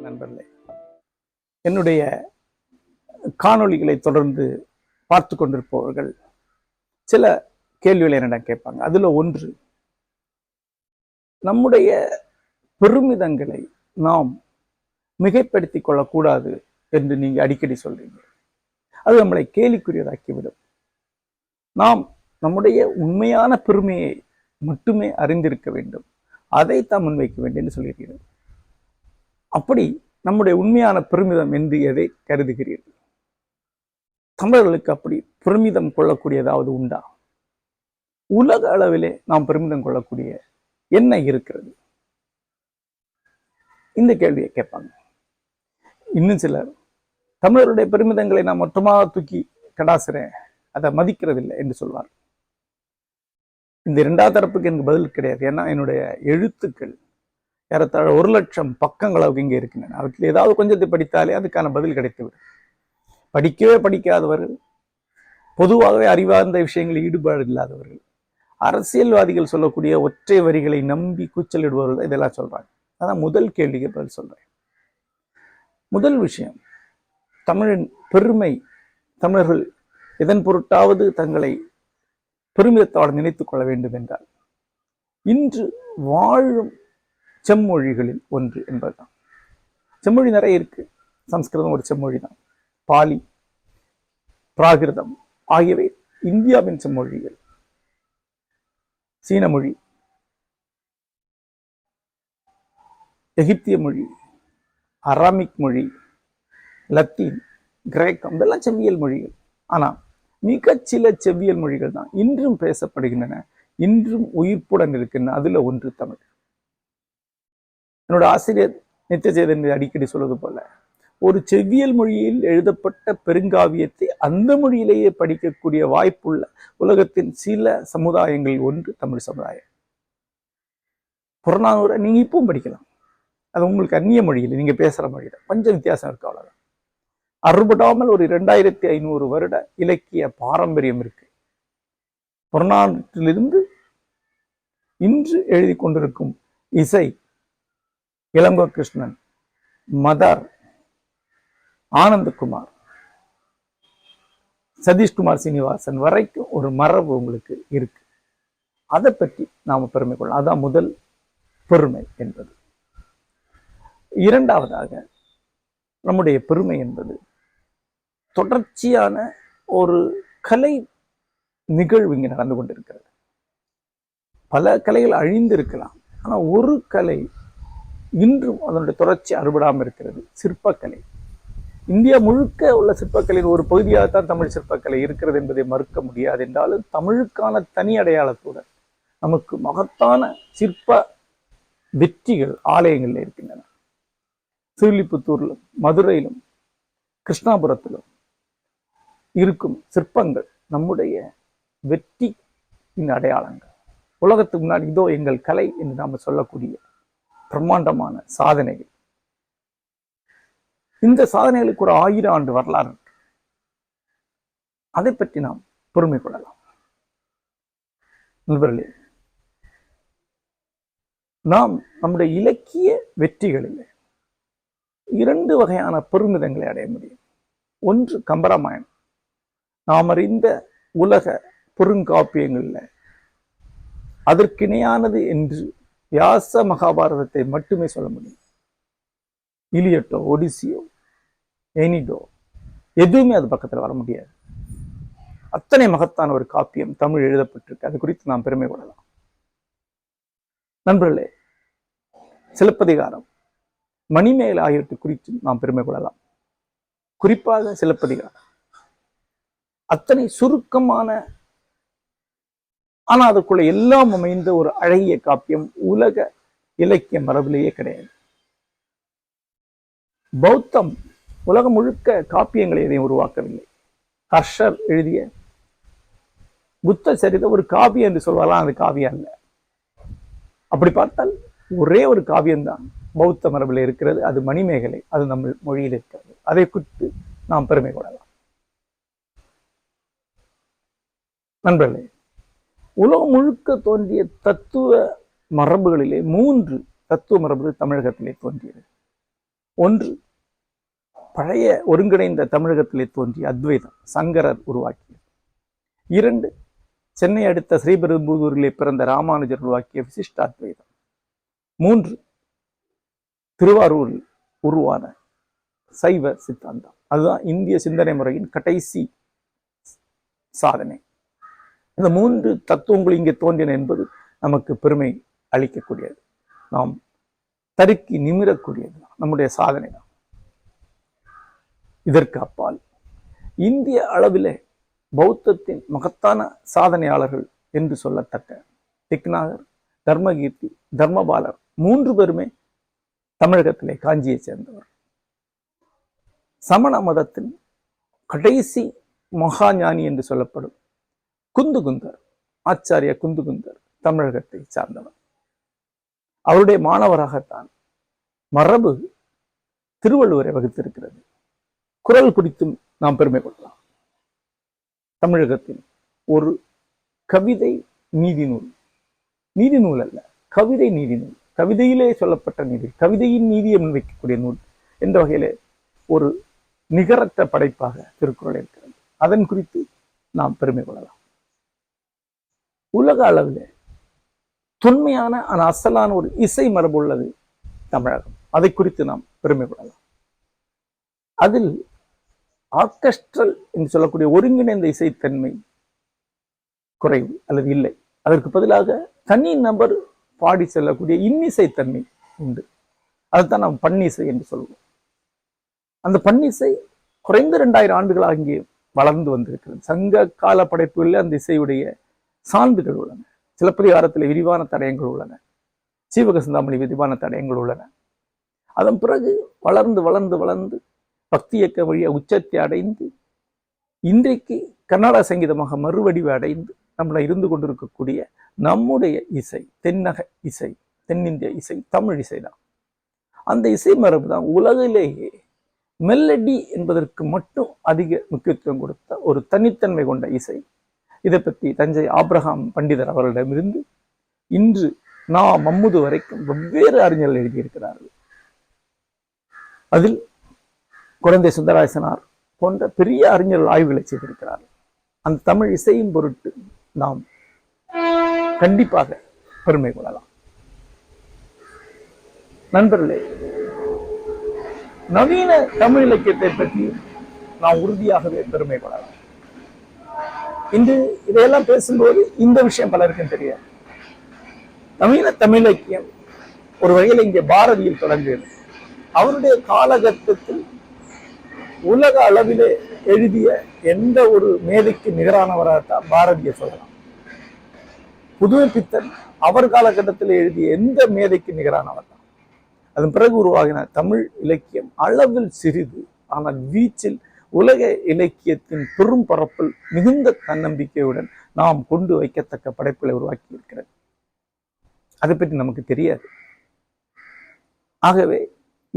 நண்பர்களே என்னுடைய காணொளிகளை தொடர்ந்து பார்த்து கொண்டிருப்பவர்கள் சில கேள்விகளை என்னிடம் கேட்பாங்க. அதுல ஒன்று நம்முடைய பெருமிதங்களை நாம் மிகைப்படுத்திக் கொள்ளக்கூடாது என்று நீங்க அடிக்கடி சொல்றீங்க. அது நம்மளை கேலிக்குரியதாக்கிவிடும். நாம் நம்முடைய உண்மையான பெருமையை மட்டுமே அறிந்திருக்க வேண்டும். அதை தான் முன்வைக்க வேண்டும் என்று சொல்கிறீர்கள். அப்படி நம்முடைய உண்மையான பெருமிதம் என்று எதை கருதுகிறீர்கள்? தமிழர்களுக்கு அப்படி பெருமிதம் கொள்ளக்கூடிய ஏதாவது உண்டா? உலக அளவிலே நாம் பெருமிதம் கொள்ளக்கூடிய என்ன இருக்கிறது? இந்த கேள்வியை கேட்பாங்க. இன்னும் சிலர் தமிழருடைய பெருமிதங்களை நான் மொத்தமாக தூக்கி கடாசுறேன் அதை மதிக்கிறதில்லை என்று சொல்வார் இந்த ரெண்டாவது தரப்புக்கு எனக்கு பதில் கிடையாது. ஏன்னா என்னுடைய எழுத்துக்கள் ஏறத்தாழ ஒரு லட்சம் பக்கங்கள் அவங்க இங்கே இருக்கின்றன. அவற்றில் ஏதாவது கொஞ்சத்தை படித்தாலே அதுக்கான பதில் கிடைத்துவிடும். படிக்கவே படிக்காதவர்கள் பொதுவாகவே அறிவார்ந்த விஷயங்களில் ஈடுபாடு இல்லாதவர்கள் அரசியல்வாதிகள் சொல்லக்கூடிய ஒற்றை வரிகளை நம்பி கூச்சலிடுபவர்கள் இதெல்லாம் சொல்றாங்க. அதான் முதல் கேள்விக்கு பதில் சொல்கிறேன் முதல் விஷயம் தமிழின் பெருமை தமிழர்கள் எதன் பொருட்டாவது தங்களை பெருமிதத்தோடு நினைத்துக் கொள்ள வேண்டும் என்றால் இன்று வாழும் செம்மொழிகளில் ஒன்று என்பதுதான். செம்மொழி நிறைய இருக்கு. சம்ஸ்கிருதம் ஒரு செம்மொழி தான் பாலி பிராகிருதம் ஆகியவை இந்தியாவின் செம்மொழிகள். சீன மொழி எகிப்திய மொழி அராமிக் மொழி லத்தீன் கிரேக்கம் இதெல்லாம் செவ்வியல் மொழிகள் ஆனால் மிகச்சில செவ்வியல் மொழிகள் தான். இன்றும் பேசப்படுகின்றன. இன்றும் உயிர்ப்புடன் இருக்கின்றன. அதுல ஒன்று தமிழ். என்னோட ஆசிரியர் நித்தியஜேதன் அடிக்கடி சொல்வது போல ஒரு செவ்வியல் மொழியில் எழுதப்பட்ட பெருங்காவியத்தை அந்த மொழியிலேயே படிக்கக்கூடிய வாய்ப்புள்ள உலகத்தின் சில சமுதாயங்கள் ஒன்று தமிழ் சமுதாயம். புறநானூரை நீங்க இப்பவும் படிக்கலாம். அது உங்களுக்கு அந்நிய மொழியில் நீங்க பேசுற மொழியில். கொஞ்சம் வித்தியாசம் இருக்கு அவ்வளோதான் அறுபடாமல் ஒரு இரண்டாயிரத்தி ஐநூறு வருட இலக்கிய பாரம்பரியம் இருக்கு. புறநாட்டிலிருந்து இன்று எழுதி கொண்டிருக்கும் இசை இளங்கோ கிருஷ்ணன் மதர் ஆனந்தகுமார் சதீஷ்குமார் சீனிவாசன் வரைக்கும் ஒரு மரபு உங்களுக்கு இருக்கு. அதை பற்றி நாம பெருமை கொள்ளலாம். அதான் முதல் பெருமை என்பது. இரண்டாவதாக நம்முடைய பெருமை என்பது தொடர்ச்சியான ஒரு கலை நிகழ்வு இங்கே நடந்து கொண்டிருக்கிறது. பல கலைகள் அழிந்து இருக்கலாம் ஒரு கலை இன்றும் அதனுடைய தொடர்ச்சி அறுபடாமல் இருக்கிறது. சிற்பக்கலை. இந்தியா முழுக்க உள்ள சிற்பக்கலையின் ஒரு பகுதியாகத்தான் தமிழ் சிற்பக்கலை இருக்கிறது என்பதை மறுக்க முடியாது என்றாலும் தமிழுக்கான தனி அடையாளத்துடன் நமக்கு மகத்தான சிற்ப வெற்றிகள் ஆலயங்களில் இருக்கின்றன. ஸ்ரீலிபுத்தூரிலும் மதுரையிலும் கிருஷ்ணாபுரத்திலும் இருக்கும் சிற்பங்கள் நம்முடைய வெற்றியின் அடையாளங்கள். உலகத்துக்கு முன்னாடி இதோ எங்கள் கலை என்று நாம் சொல்லக்கூடிய பிரம்மாண்டமான சாதனைகள். இந்த சாதனைகளுக்கு ஒரு ஆயிரம் ஆண்டு வரலாறு இருக்கு. அதை பற்றி நாம் பொறுமை கொள்ளலாம். நண்பர்களே நாம் நம்முடைய இலக்கிய வெற்றிகளில் இரண்டு வகையான பெருமிதங்களை அடைய முடியும். ஒன்று கம்பராமாயணம். நாம் அறிந்த உலக பெருங்காப்பியங்கள்ல அதற்கிணையானது என்று வியாச மகாபாரதத்தை மட்டுமே சொல்ல முடியும். இலியட்டோ ஒடிசியோ எனிடோ எதுவுமே அது பக்கத்தில் வர முடியாது. அத்தனை மகத்தான ஒரு காப்பியம் தமிழ் எழுதப்பட்டிருக்கு. அது குறித்து நாம் பெருமை கொள்ளலாம். நண்பர்களே சிலப்பதிகாரம் மணிமேல் ஆகியவற்றை குறித்து நாம் பெருமை கொள்ளலாம். குறிப்பாக சிலப்பதிகாரம். அத்தனை சுருக்கமான ஆனா அதுக்குள்ள எல்லாம் அமைந்த ஒரு அழகிய காப்பியம் உலக இலக்கிய மரபிலேயே கிடையாது. பௌத்தம் உலகம் முழுக்க காப்பியங்களை எதையும் உருவாக்கவில்லை. ஹர்ஷர் எழுதிய புத்த சரிதம் ஒரு காவியம் என்று சொல்வாரலாம் அது காவியம் அல்ல. அப்படி பார்த்தால் ஒரே ஒரு காவியம்தான் பௌத்த மரபில் இருக்கிறது அது மணிமேகலை அது நம்ம மொழியில் இருக்கிறது. அதை குறித்து நாம் பெருமை கொள்ளலாம். நண்பர்களே உலகம் முழுக்க தோன்றிய தத்துவ மரபுகளிலே மூன்று தத்துவ மரபுகள் தமிழகத்திலே தோன்றியது. ஒன்று பழைய ஒருங்கிணைந்த தமிழகத்திலே தோன்றிய அத்வைதம் சங்கரர் உருவாக்கியது. இரண்டு சென்னை அடுத்த ஸ்ரீபெரும்புதூரிலே பிறந்த ராமானுஜர் உருவாக்கிய விசிஷ்ட அத்வைதம். மூன்று திருவாரூரில் உருவான சைவ சித்தாந்தம். அதுதான் இந்திய சிந்தனை முறையின் கடைசி சாதனை. இந்த மூன்று தத்துவங்கள் இங்கே தோன்றின என்பது நமக்கு பெருமை அளிக்கக்கூடியது. நாம் தருக்கி நிமிரக்கூடியது நம்முடைய சாதனை தான். இதற்கு அப்பால் இந்திய அளவிலே பௌத்தத்தின் மகத்தான சாதனையாளர்கள் என்று சொல்லத்தக்க திக்நாகர் தர்மகீர்த்தி தர்மபாலர் மூன்று பேருமே தமிழகத்திலே காஞ்சியை சேர்ந்தவர். சமண மதத்தின் கடைசி மகாஞானி என்று சொல்லப்படும் குந்துகுந்தர் ஆச்சாரிய குந்துகுந்தர் தமிழகத்தை சார்ந்தவர். அவருடைய மாணவராகத்தான் மரபு திருவள்ளுவரை வகுத்திருக்கிறது. குரல் குறித்தும் நாம் பெருமை கொள்ளலாம். தமிழகத்தின் ஒரு கவிதை நீதி நூல் நீதி நூல் அல்ல கவிதை நீதி நூல் கவிதையிலே சொல்லப்பட்ட நீதி கவிதையின் நீதியை முன்வைக்கக்கூடிய நூல் என்ற வகையிலே ஒரு நிகரற்ற படைப்பாக திருக்குறள் இருக்கிறது. அதன் குறித்து நாம் பெருமை கொள்ளலாம். உலக அளவில் தொன்மையான ஆனால் அசலான ஒரு இசை மரபு உள்ளது தமிழகம். அதை குறித்து நாம் பெருமைப்படலாம். அதில் ஆர்கெஸ்ட்ரல் என்று சொல்லக்கூடிய ஒருங்கிணைந்த இசைத்தன்மை குறைவு அல்லது இல்லை. அதற்கு பதிலாக தனி நபர் பாடி செல்லக்கூடிய இன்னிசைத்தன்மை உண்டு. அதுதான் நாம் பன்னிசை என்று சொல்வோம். அந்த பன்னிசை குறைந்த இரண்டாயிரம் ஆண்டுகளாக இங்கே வளர்ந்து வந்திருக்கிறது. சங்க கால படைப்புகளில் அந்த இசையுடைய சான்றுகள் உள்ளன. சிலப்பதிகாரத்தில் விரிவான தடயங்கள் உள்ளன. சீவக சிந்தாமணி விரிவான தடயங்கள் உள்ளன. அதன் பிறகு வளர்ந்து வளர்ந்து வளர்ந்து பக்தி இயக்க வழிய உச்சத்தை அடைந்து இன்றைக்கு கர்நாடக சங்கீதமாக மறுவடிவு அடைந்து நம்மளை இருந்து கொண்டிருக்கக்கூடிய நம்முடைய இசை தென்னக இசை தென்னிந்திய இசை தமிழ் இசை தான். அந்த இசை மரபு தான் உலகிலேயே மெல்லடி என்பதற்கு மட்டும் அதிக முக்கியத்துவம் கொடுத்த ஒரு தனித்தன்மை கொண்ட இசை. இதை பற்றி தஞ்சை ஆப்ரஹாம் பண்டிதர் அவர்களிடமிருந்து இன்று நான் மம்முது வரைக்கும் வெவ்வேறு அறிஞர்கள் எழுதியிருக்கிறார்கள். அதில் குழந்தை சுந்தராசனார் போன்ற பெரிய அறிஞர்கள் ஆய்வுகளை செய்திருக்கிறார்கள். அந்த தமிழ் இசையின் பொருட்டு நாம் கண்டிப்பாக பெருமை கொள்ளலாம். நண்பர்களே நவீன தமிழ் இலக்கியத்தை பற்றி நாம் உறுதியாகவே பெருமை கொள்ளலாம். இன்று இதையெல்லாம் பேசும்போது இந்த விஷயம் பலருக்கும் தெரியாது. நவீன தமிழ் இலக்கியம் ஒரு வகையில் இங்கே பாரதியில் தொடங்குகிறது அவருடைய காலகட்டத்தில் உலக அளவிலே எழுதிய எந்த ஒரு மேதைக்கு நிகரானவராகத்தான் பாரதியை சொல்லலாம். புதுமைப்பித்தன் அவர் காலகட்டத்தில் எழுதிய எந்த மேதைக்கு நிகரானவர் தான்? அதன் பிறகு உருவாகின தமிழ் இலக்கியம் அளவில் சிறிது ஆனால் வீச்சில் உலக இலக்கியத்தின் பெரும் பரப்பில் மிகுந்த தன்னம்பிக்கையுடன் நாம் கொண்டு வைக்கத்தக்க படைப்புகளை உருவாக்கி இருக்கிறது அதை பற்றி நமக்கு தெரியாது. ஆகவே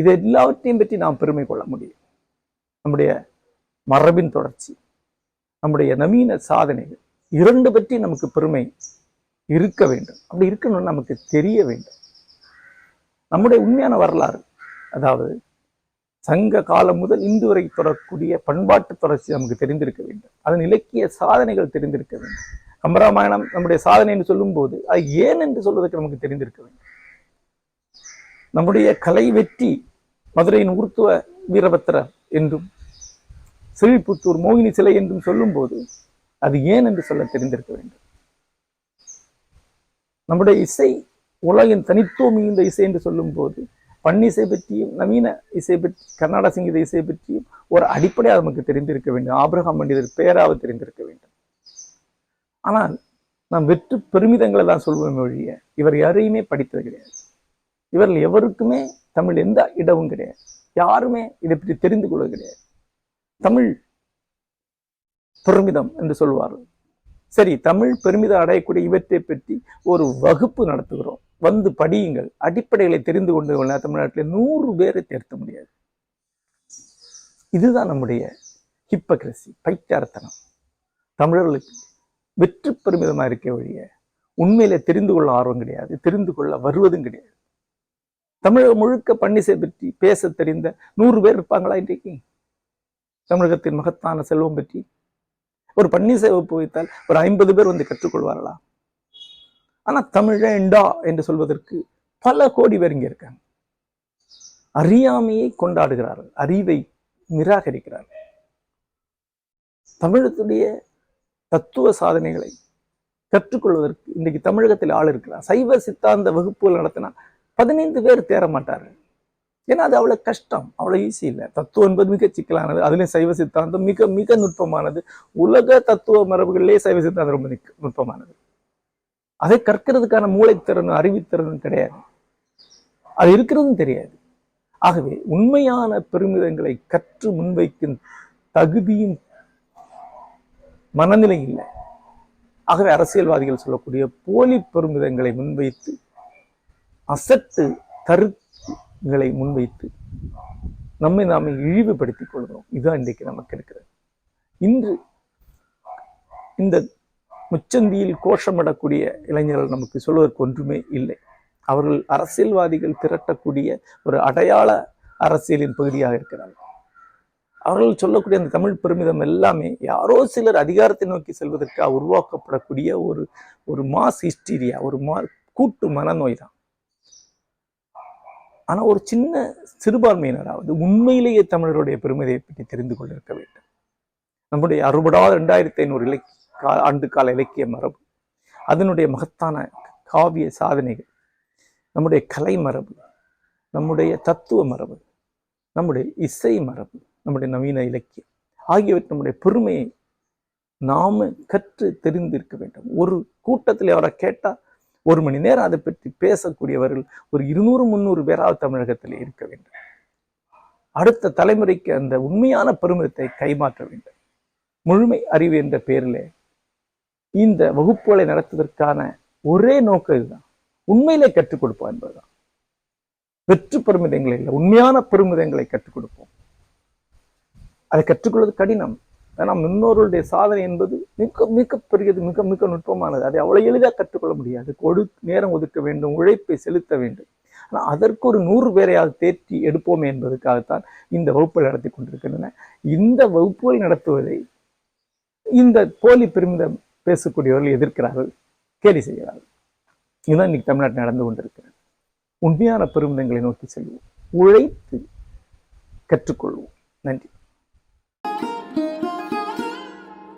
இது எல்லாவற்றையும் பற்றி நாம் பெருமை கொள்ள முடியும். நம்முடைய மரபின் தொடர்ச்சி நம்முடைய நவீன சாதனைகள் இரண்டு பற்றி நமக்கு பெருமை இருக்க வேண்டும். அப்படி இருக்கணும்னு நமக்கு தெரிய வேண்டும். நம்முடைய உண்மையான வரலாறு அதாவது சங்க காலம் முதல் இன்று வரை தொடரக்கூடிய பண்பாட்டு தொடர்ச்சி நமக்கு தெரிந்திருக்க வேண்டும். அதன் இலக்கிய சாதனைகள் தெரிந்திருக்க வேண்டும். கம்பராமாயணம் நம்முடைய சாதனை என்று சொல்லும்போது அது ஏன் என்று சொல்வதற்கு நமக்கு தெரிந்திருக்க வேண்டும். நம்முடைய கலை வெற்றி மதுரையின் உருத்துவ வீரபத்திரர் என்றும் சிறிப்புத்தூர் மோகினி சிலை என்றும் சொல்லும்போது அது ஏன் என்று சொல்ல தெரிந்திருக்க வேண்டும். நம்முடைய இசை உலகின் தனித்துவம் மிகுந்த இசை என்று சொல்லும்போது பன்னிசை பற்றியும் நவீன இசை பற்றி கர்நாடக சங்கீத இசை பற்றியும் ஒரு அடிப்படையாக நமக்கு தெரிந்திருக்க வேண்டும். ஆபிரகாம் பண்டிதர் பெயராவது தெரிந்திருக்க வேண்டும். ஆனால் நாம் வெற்று பெருமிதங்களை தான் சொல்வோம் ஒழிய இவர் யாரையுமே படித்தது கிடையாது. இவர்கள் எவருக்குமே தமிழ் எந்த இடமும் கிடையாது. யாருமே இதை பற்றி தெரிந்து கொள்வது கிடையாது. தமிழ் பெருமிதம் என்று சொல்வார்கள். சரி தமிழ் பெருமிதம் அடையக்கூடிய இவற்றை பற்றி ஒரு வகுப்பு நடத்துகிறோம். வந்து படியுங்கள். அடிப்படைகளை தெரிந்து கொண்டு தமிழ்நாட்டில் நூறு பேரை தேர்த்த முடியாது. இதுதான் நம்முடைய ஹிப்பக்ரசி பைத்தியாரத்தனம் தமிழர்களுக்கு வெற்றி பெருமிதமா இருக்க வழிய உண்மையில தெரிந்து கொள்ள ஆர்வம் கிடையாது தெரிந்து கொள்ள வருவதும் கிடையாது. தமிழகம் முழுக்க பன்னிசை பற்றி பேச தெரிந்த நூறு பேர் இருப்பாங்களா இன்றைக்கு? தமிழகத்தின் மகத்தான செல்வம் பற்றி ஒரு பன்னீர் வகுப்பு வைத்தால் ஒரு ஐம்பது பேர் வந்து கற்றுக்கொள்வார்களா? ஆனா தமிழண்டா என்று சொல்வதற்கு பல கோடி பேர் இங்கே இருக்காங்க. அறியாமையை கொண்டாடுகிறார்கள் அறிவை நிராகரிக்கிறார்கள். தமிழத்துடைய தத்துவ சாதனைகளை கற்றுக்கொள்வதற்கு இன்னைக்கு தமிழகத்தில் ஆள் இருக்கிறார். சைவ சித்தாந்த வகுப்புகள் நடத்தினா பதினைந்து பேர் தேர மாட்டார்கள். ஏன்னா அது அவ்வளவு கஷ்டம் அவ்வளவு ஈஸி இல்லை. தத்துவம் என்பது மிக சிக்கலானது. அதுலேயும் சைவ சித்தாந்தம் மிக மிக நுட்பமானது. உலக தத்துவ மரபுகளிலே சைவ சித்தாந்தம் ரொம்ப நுட்பமானது. அதை கற்கிறதுக்கான மூளைத்திறனும் அறிவுத்திறனும் கிடையாது. அது இருக்கிறதும் தெரியாது. ஆகவே உண்மையான பெருமிதங்களை கற்று முன்வைக்கும் தகுதியும் மனநிலை இல்லை. ஆகவே அரசியல்வாதிகள் சொல்லக்கூடிய போலி பெருமிதங்களை முன்வைத்து அசட்டு களை முன்வைத்து நம்மை நாமே இழிவுபடுத்திக் கொள்கிறோம். இதுதான் இன்றைக்கு நமக்கு இருக்கிறது. இன்று இந்த முச்சந்தியில் கோஷமிடக்கூடிய இளைஞர்கள் நமக்கு சொல்வதற்கு ஒன்றுமே இல்லை. அவர்கள் அரசியல்வாதிகள் திரட்டக்கூடிய ஒரு அடையாள அரசியலின் பகுதியாக இருக்கிறார்கள். அவர்கள் சொல்லக்கூடிய அந்த தமிழ் பெருமிதம் எல்லாமே யாரோ சிலர் அதிகாரத்தை நோக்கி செல்வதற்காக உருவாக்கப்படக்கூடிய ஒரு ஒரு மாஸ் ஹிஸ்டீரியா ஒரு மா கூட்டு மனநோய் தான். ஆனால் ஒரு சின்ன சிறுபான்மையினராவது உண்மையிலேயே தமிழருடைய பெருமிதையை பற்றி தெரிந்து கொண்டிருக்க வேண்டும். நம்முடைய அறுபடாத ரெண்டாயிரத்தி ஐநூறு இலக்கிய கா- ஆண்டு கால இலக்கிய மரபு அதனுடைய மகத்தான காவிய சாதனைகள் நம்முடைய கலை மரபு நம்முடைய தத்துவ மரபு நம்முடைய இசை மரபு நம்முடைய நவீன இலக்கியம் ஆகியவற்றை நம்முடைய பெருமையை நாம கற்று தெரிந்திருக்க வேண்டும். ஒரு கூட்டத்தில் அவரை கேட்டால் ஒரு மணி நேரம் அதை பற்றி பேசக்கூடியவர்கள் ஒரு இருநூறு முந்நூறு பேராவது தமிழகத்தில் இருக்க வேண்டும். அடுத்த தலைமுறைக்கு அந்த உண்மையான பெருமிதத்தை கைமாற்ற வேண்டும். முழுமை அறிவு என்ற பெயரில் இந்த வகுப்புகளை நடத்துவதற்கான ஒரே நோக்கம் இதுதான். உண்மையிலே கற்றுக் கொடுப்போம் என்பதுதான். வெற்று பெருமிதங்களை இல்லை உண்மையான பெருமிதங்களை கற்றுக் கொடுப்போம். அதை கற்றுக்கொள்வது கடினம். ஏன்னா முன்னோர்களுடைய சாதனை என்பது மிக மிக பெரியது மிக மிக நுட்பமானது. அதை அவ்வளோ எளிதாக கற்றுக்கொள்ள முடியாது. கொடு நேரம் ஒதுக்க வேண்டும் உழைப்பை செலுத்த வேண்டும். ஆனால் அதற்கு ஒரு நூறு பேரையாவது தேற்றி எடுப்போமே என்பதற்காகத்தான் இந்த வகுப்புகள் நடத்தி கொண்டிருக்கின்றன. இந்த வகுப்புகள் நடத்துவதை இந்த போலி பெருமிதம் பேசக்கூடியவர்கள் எதிர்க்கிறார்கள் கேலி செய்கிறார்கள். இதுதான் இன்னைக்கு தமிழ்நாட்டில் நடந்து கொண்டிருக்கிறது. உண்மையான பெருமிதங்களை நோக்கி செல்வோம். உழைத்து கற்றுக்கொள்வோம். நன்றி.